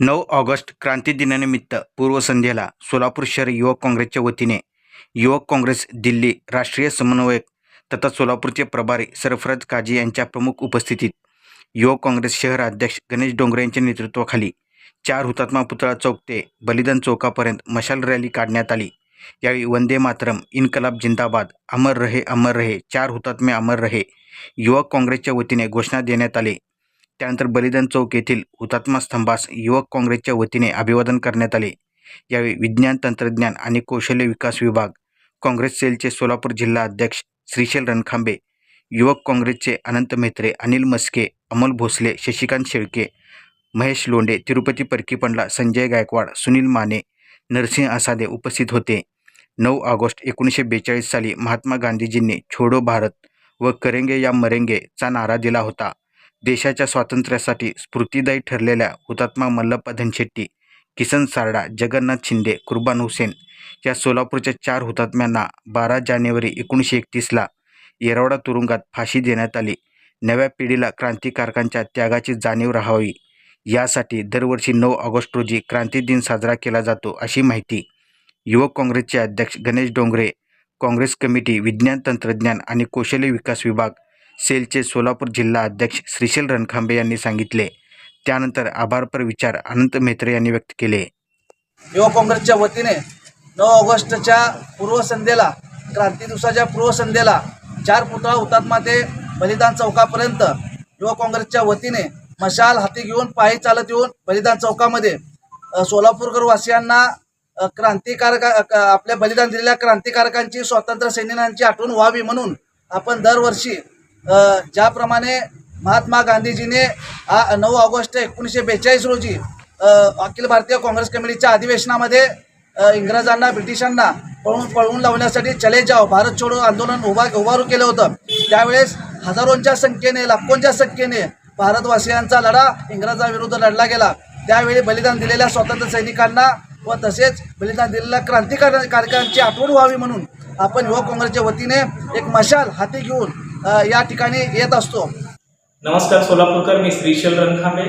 नऊ ऑगस्ट क्रांती दिनानिमित्त पूर्वसंध्येला सोलापूर शहर युवक काँग्रेसच्या वतीने युवक काँग्रेस दिल्ली राष्ट्रीय समन्वयक तथा सोलापूरचे प्रभारी सरफराज काजी यांच्या प्रमुख उपस्थितीत युवक काँग्रेस शहर अध्यक्ष गणेश डोंगरे यांच्या नेतृत्वाखाली चार हुतात्मा पुतळा चौक ते बलिदान चौकापर्यंत मशाल रॅली काढण्यात आली. यावेळी वंदे मातरम इन्कलाब जिंदाबाद अमर रहे अमर रहे चार हुतात्मे अमर रहे युवक काँग्रेसच्या वतीने घोषणा देण्यात आली. त्यानंतर बलिदान चौक येथील हुतात्मा स्तंभास युवक काँग्रेसच्या वतीने अभिवादन करण्यात आले. यावेळी विज्ञान तंत्रज्ञान आणि कौशल्य विकास विभाग काँग्रेस सेलचे सोलापूर जिल्हा अध्यक्ष श्रीशैल रणखांबे युवक काँग्रेसचे अनंत मेत्रे अनिल मस्के अमोल भोसले शशिकांत शेळके महेश लोंडे तिरुपती परकीपंडला संजय गायकवाड सुनील माने नरसिंह आसादे उपस्थित होते. नऊ ऑगस्ट एकोणीसशे बेचाळीस साली महात्मा गांधीजींनी छोडो भारत व करेंगे या मरेंगेचा नारा दिला होता. देशाच्या स्वातंत्र्यासाठी स्फूर्तिदायी ठरलेल्या हुतात्मा मल्लप्पा धनशेट्टी किसन सारडा जगन्नाथ शिंदे कुर्बान हुसेन या सोलापूरच्या चार हुतात्म्यांना बारा जानेवारी एकोणीसशे एकतीसला येरवडा तुरुंगात फाशी देण्यात आली. नव्या पिढीला क्रांतिकारकांच्या त्यागाची जाणीव राहावी. यासाठी दरवर्षी नऊ ऑगस्ट रोजी क्रांती दिन साजरा केला जातो अशी माहिती युवक काँग्रेसचे अध्यक्ष गणेश डोंगरे काँग्रेस कमिटी विज्ञान तंत्रज्ञान आणि कौशल्य विकास विभाग सेलचे सोलापूर जिल्हा अध्यक्ष श्रीशैल रणखांबे यांनी सांगितले. त्यानंतर आभारपर विचार अनंत मेत्रे यांनी व्यक्त केले. युवा काँग्रेसच्या वतीने नऊ ऑगस्टच्या पूर्वसंध्येला क्रांती दिवसाच्या पूर्वसंध्येला चार पुतळा हुतात्मा ते बलिदान चौकापर्यंत युवा काँग्रेसच्या वतीने मशाल हाती घेऊन पायी चालत येऊन बलिदान चौकामध्ये सोलापूरकर वासियांना क्रांतिकारक आपल्या बलिदान दिलेल्या क्रांतिकारकांची स्वातंत्र्य सैनिकांची आठवण व्हावी म्हणून आपण दरवर्षी ज्याप्रमाणे महात्मा गांधीजीने आ नऊ ऑगस्ट एकोणीसशे बेचाळीस रोजी अखिल भारतीय काँग्रेस कमिटीच्या अधिवेशनामध्ये इंग्रजांना ब्रिटिशांना पळून पळवून लावण्यासाठी चले जाओ भारत छोडो आंदोलन उभा उभारू केलं होतं. त्यावेळेस हजारोंच्या संख्येने लाखोंच्या संख्येने भारतवासियांचा लढा इंग्रजांविरुद्ध लढला गेला. त्यावेळी बलिदान दिलेल्या स्वातंत्र्य सैनिकांना व तसेच बलिदान दिलेल्या क्रांतिकार क्रांतिकारकांची आठवण व्हावी म्हणून आपण युवक काँग्रेसच्या वतीने एक मशाल हाती घेऊन या ठिकाणी येत असतो. नमस्कार सोलापूरकर मी श्रीशैल रणखांबे.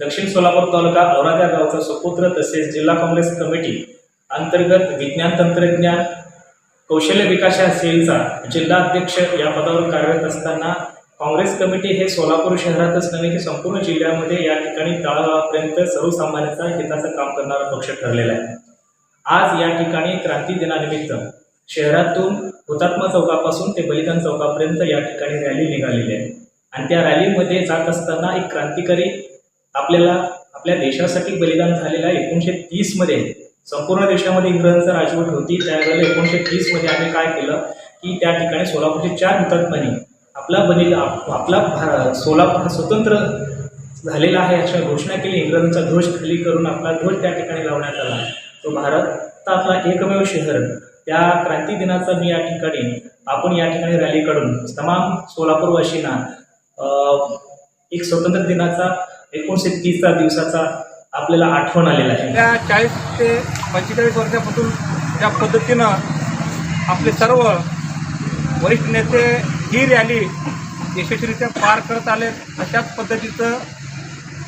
दक्षिण सोलापूर तालुका औराद्या गावचा सुपुत्र तसेच जिल्हा काँग्रेस कमिटी अंतर्गत विज्ञान तंत्रज्ञान कौशल्य विकास या सेलचा जिल्हा अध्यक्ष या पदावर कार्यरत असताना काँग्रेस कमिटी हे सोलापूर शहरातच नव्हे की संपूर्ण जिल्ह्यामध्ये या ठिकाणी तळागाळापर्यंत सर्वसामान्यांचा हिताचं काम करणारा पक्ष ठरलेला आहे. आज या ठिकाणी क्रांती दिनानिमित्त शहरातून हुतात्मा चौकापासून ते बलिदान चौकापर्यंत या ठिकाणी रॅली निघालेली आहे. आणि त्या रॅलीमध्ये जात असताना एक क्रांतिकारी आपल्याला आपल्या देशासाठी बलिदान झालेलं आहे. एकोणीसशे तीसमध्ये संपूर्ण देशामध्ये इंग्रजांचा राजवट होती. त्यावेळेला एकोणीसशे तीसमध्ये आम्ही काय केलं की त्या ठिकाणी सोलापूरचे चार हुतात्म्यांनी आपला बनिला आप- आपला भा सोलापूर हा स्वतंत्र झालेला आहे अशा घोषणा केली. इंग्रजांचा ध्वज खाली करून आपला ध्वज त्या ठिकाणी लावण्यात आला. तो भारतातला एकमेव शहर त्या क्रांती दिनाचा मी या ठिकाणी आपण या ठिकाणी रॅली काढून तमाम सोलापूरवासींना एक स्वतंत्र दिनाचा एकोणीसशे तीसचा दिवसाचा आपल्याला आठवण आलेला आहे. त्या चाळीस ते पंचेचाळीस वर्षापासून ज्या पद्धतीनं आपले सर्व वरिष्ठ नेते ही रॅली यशस्वीरित्या पार करत आले अशाच पद्धतीचं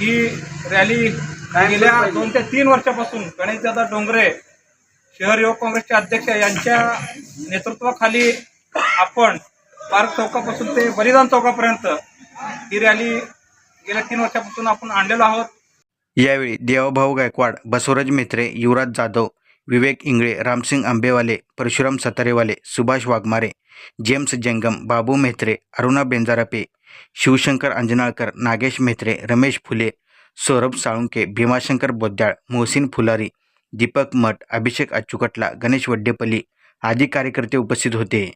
ही रॅली गेल्या दोन ते तीन वर्षापासून गणेशदादा डोंगरे शहर युवक काँग्रेसचे अध्यक्ष यांच्या नेतृत्वाखाली आपण पार्क चौकापासून ते बलिदान चौकापर्यंत ही रॅली गेल्या तीन वर्षापासून आपण आणलेलो आहोत. यावेळी देवाभाऊ गायकवाड बसवराज मेत्रे युवराज जाधव विवेक इंगळे रामसिंग आंबेवाले परशुराम सतारेवाले सुभाष वाघमारे जेम्स जंगम बाबू मेहत्रे अरुणा बेंजारापे शिवशंकर अंजनाळकर नागेश मेहत्रे रमेश फुले सौरभ साळुंके भीमाशंकर बोद्याळ मोहसिन फुलारी दीपक मठ अभिषेक अच्युकटला गणेश वड्डेपल्ली आदी कार्यकर्ते उपस्थित होते.